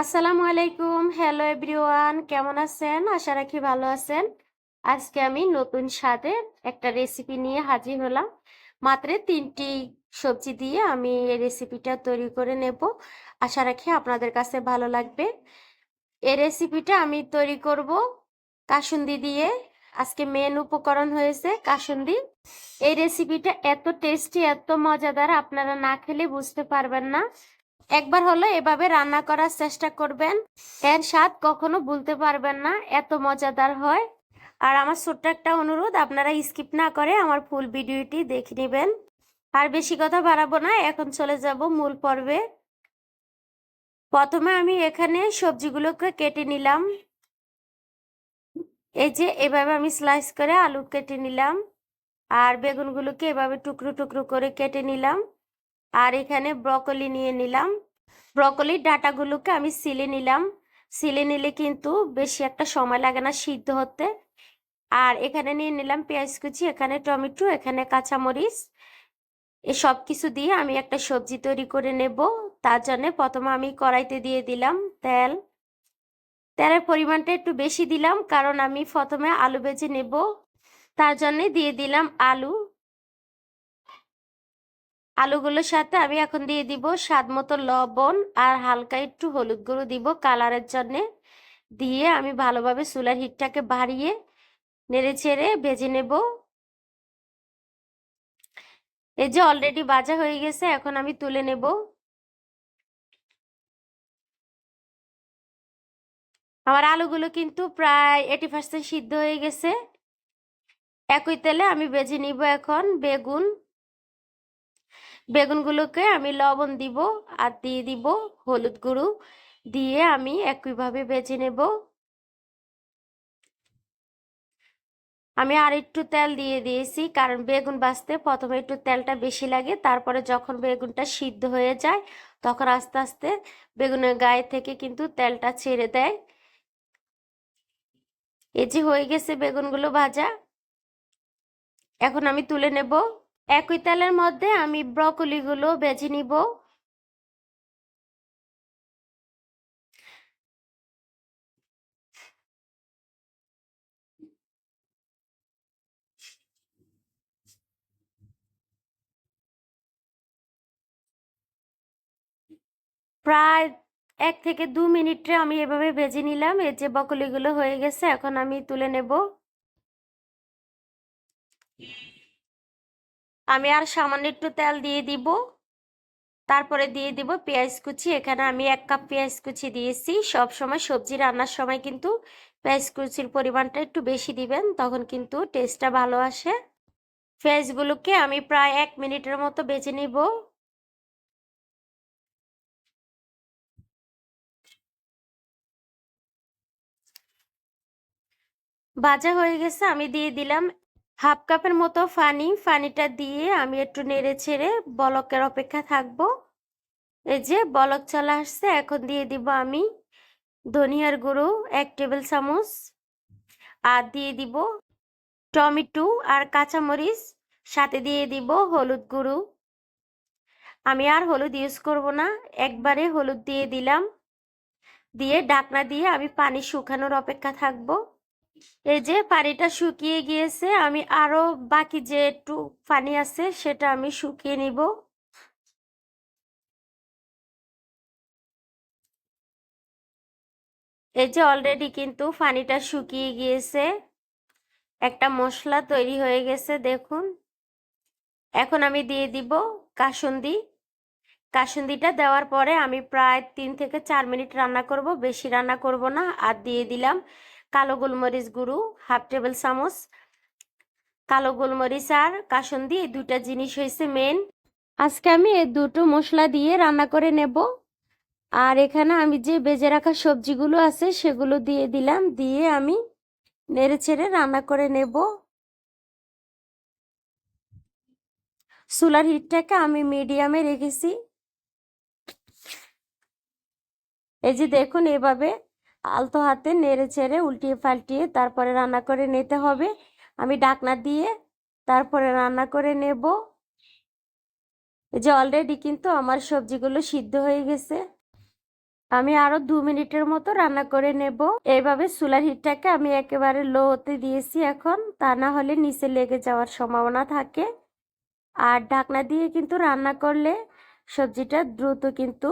আসসালামু আলাইকুম। Hello everyone কেমন আছেন? আশা রাখি ভালো আছেন। আজকে আমি নতুন স্বাদের একটা রেসিপি নিয়ে হাজির হলাম। মাত্র তিনটি সবজি দিয়ে আমি এই রেসিপিটা তৈরি করে নেব। আশা রাখি আপনাদের কাছে ভালো লাগবে। এই রেসিপিটা আমি তৈরি করব কাসুন্দি দিয়ে। আজকে মেন উপকরণ হয়েছে কাসুন্দি। এই রেসিপিটা এত টেস্টি এত মজাদার, আপনারা না খেলে বুঝতে পারবেন না। একবার হলো এভাবে রান্না করার চেষ্টা করবেন। এর স্বাদ কখনো ভুলতে পারবেন না, এত মজাদার হয়। আর আমার ছোট্ট একটা অনুরোধ, আপনারা স্কিপ না করে আমার ফুল ভিডিওটি দেখে নেবেন। আর বেশি কথা বাড়াবো না, এখন চলে যাব মূল পর্বে। প্রথমে আমি এখানে সবজিগুলোকে কেটে নিলাম। এই যে এভাবে আমি স্লাইস করে আলু কেটে নিলাম। আর বেগুনগুলোকে এভাবে টুকরো টুকরো করে কেটে নিলাম। আর এখানে ব্রকলি নিয়ে নিলাম। ব্রকলির ডাটাগুলোকে আমি সিলে নিলাম। সিলে নিলে কিন্তু বেশি একটা সময় লাগে না সিদ্ধ হতে। আর এখানে নিয়ে নিলাম পেঁয়াজ কুচি, এখানে টমেটো, এখানে কাঁচামরিচ। এ সব কিছু দিয়ে আমি একটা সবজি তৈরি করে নেব। তার জন্য প্রথমে আমি কড়াইতে দিয়ে দিলাম তেল। তেলের পরিমাণটা একটু বেশি দিলাম, কারণ আমি প্রথমে আলু বেজে নেব। তার জন্যে দিয়ে দিলাম আলু। আলুগুলোর সাথে আমি এখন দিয়ে দিব স্বাদ মতো লবণ আর হালকা একটু হলুদ গুঁড়ো দিব কালারের জন্যে। দিয়ে আমি ভালোভাবে চুলার হিটটাকে বাড়িয়ে নেড়ে ছেড়ে ভেজে নেব। এই যে অলরেডি বাজা হয়ে গেছে, এখন আমি তুলে নেব। আমার আলুগুলো কিন্তু প্রায় এইটি পার্সেন্ট সিদ্ধ হয়ে গেছে। একই তেলে আমি বেজে নিব এখন বেগুন। বেগুনগুলোকে আমি লবণ দিব আর দিয়ে দিব হলুদ গুঁড়ো। দিয়ে আমি একইভাবে বেজে নেব। আমি আর একটু তেল দিয়ে দিয়েছি, কারণ বেগুন বাছতে প্রথমে একটু তেলটা বেশি লাগে, তারপরে যখন বেগুনটা সিদ্ধ হয়ে যায়, তখন আস্তে আস্তে বেগুনের গায়ে থেকে কিন্তু তেলটা ছেড়ে দেয়। এই যে হয়ে গেছে বেগুনগুলো ভাজা। এখন আমি তুলে নেব। একই তেলের মধ্যে আমি ব্রকলিগুলো বেছে নিব। প্রায় এক থেকে দু মিনিটে আমি এভাবে ভেজে নিলাম। এই যে বকলিগুলো হয়ে গেছে, এখন আমি তুলে নেব। আমি আর সামান্য একটু তেল দিয়ে দিব। তারপরে দিয়ে দিব পেঁয়াজ কুচি। এখানে আমি এক কাপ পেঁয়াজ কুচি দিয়েছি। সব সময় সবজি রান্নার সময় কিন্তু পেঁয়াজ কুচির পরিমাণটা একটু বেশি দিবেন, তখন কিন্তু টেস্টটা ভালো আসে। পেঁয়াজগুলোকে আমি প্রায় এক মিনিটের মতো বেজে নিব। ভাজা হয়ে গেছে, আমি দিয়ে দিলাম হাফ কাপের মতো ফানি, ফানিটা দিয়ে আমি একটু নেড়ে ছেড়ে বলকের অপেক্ষা থাকব। এই যে বলক চলে আসছে, এখন দিয়ে দিব আমি ধনিয়ার গুঁড়ো, এক টেবিল চামচ। আর দিয়ে দিব টমেটো আর কাঁচামরিচ, সাথে দিয়ে দিব হলুদ গুঁড়ো। আমি আর হলুদ ইউজ করব না, একবারে হলুদ দিয়ে দিলাম। দিয়ে ডাকনা দিয়ে আমি পানি শুকানোর অপেক্ষা থাকব। এই যে পানিটা শুকিয়ে গিয়েছে, আমি আরও বাকি যে একটু পানি আছে সেটা আমি শুকিয়ে নিব। এই যে অলরেডি কিন্তু পানিটা শুকিয়ে গিয়েছে, একটা মশলা তৈরি হয়ে গেছে, দেখুন। এখন আমি দিয়ে দিব কাসুন্দি। কাসুন্দিটা দেওয়ার পরে আমি প্রায় তিন থেকে চার মিনিট রান্না করব, বেশি রান্না করব না, আর দিয়ে দিলাম কালো গোলমরিচ গুঁড়ো, হাফ টেবিল চামচ। কালো গোলমরিচ আর কাসন্দি এই দুটা জিনিস হয়েছে মেন আজকে আমি এই দুটো মশলা দিয়ে রান্না করে নেব। আর এখানে আমি যে বেজে রাখা সবজিগুলো আছে সেগুলো দিয়ে দিলাম, দিয়ে আমি নেড়ে ছেড়ে রান্না করে নেব। সোলার হিটটাকে আমি মিডিয়ামে রেখেছি। এই যে দেখুন এভাবে আলতো হাতে নেড়ে ছেড়ে উল্টিয়ে পাল্টিয়ে তারপরে রান্না করে নিতে হবে। আমি ডাকনা দিয়ে তারপরে রান্না করে নেব। যে অলরেডি কিন্তু আমার সবজিগুলো সিদ্ধ হয়ে গেছে। আমি আরও দু মিনিটের মতো রান্না করে নেব। এইভাবে চুলার হিটটাকে আমি একেবারে লো হতে দিয়েছি এখন। তা না হলে নিচে লেগে যাওয়ার সম্ভাবনা থাকে। আর ঢাকনা দিয়ে কিন্তু রান্না করলে সবজিটা দ্রুত কিন্তু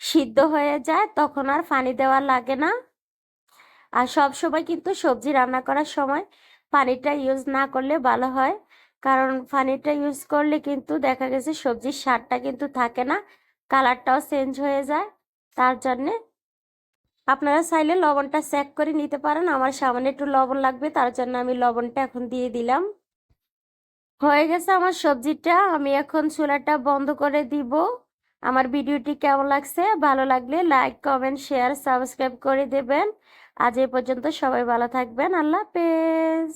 সিদ্ধ হয়ে যায়, তখন আর পানি দেওয়া লাগে না। আর সব সময় কিন্তু সবজি রান্না করার সময় পানিটা ইউজ না করলে ভালো হয়। কারণ পানিটা ইউজ করলে কিন্তু দেখা গেছে সবজির স্বাদটা কিন্তু থাকে না, কালারটাও চেঞ্জ হয়ে যায়। তার জন্যে আপনারা চাইলে লবণটা চেক করে নিতে পারেন, আমার সামনে একটু লবণ লাগবে, তার জন্য আমি লবণটা এখন দিয়ে দিলাম। হয়ে গেছে আমার সবজিটা, আমি এখন চুলাটা বন্ধ করে দিব। আমার ভিডিওটি কেমন লাগছে? ভালো লাগলে লাইক কমেন্ট শেয়ার সাবস্ক্রাইব করে দেবেন। আজ এ পর্যন্ত সবাই ভালো থাকবেন। আল্লাহ হাফেজ।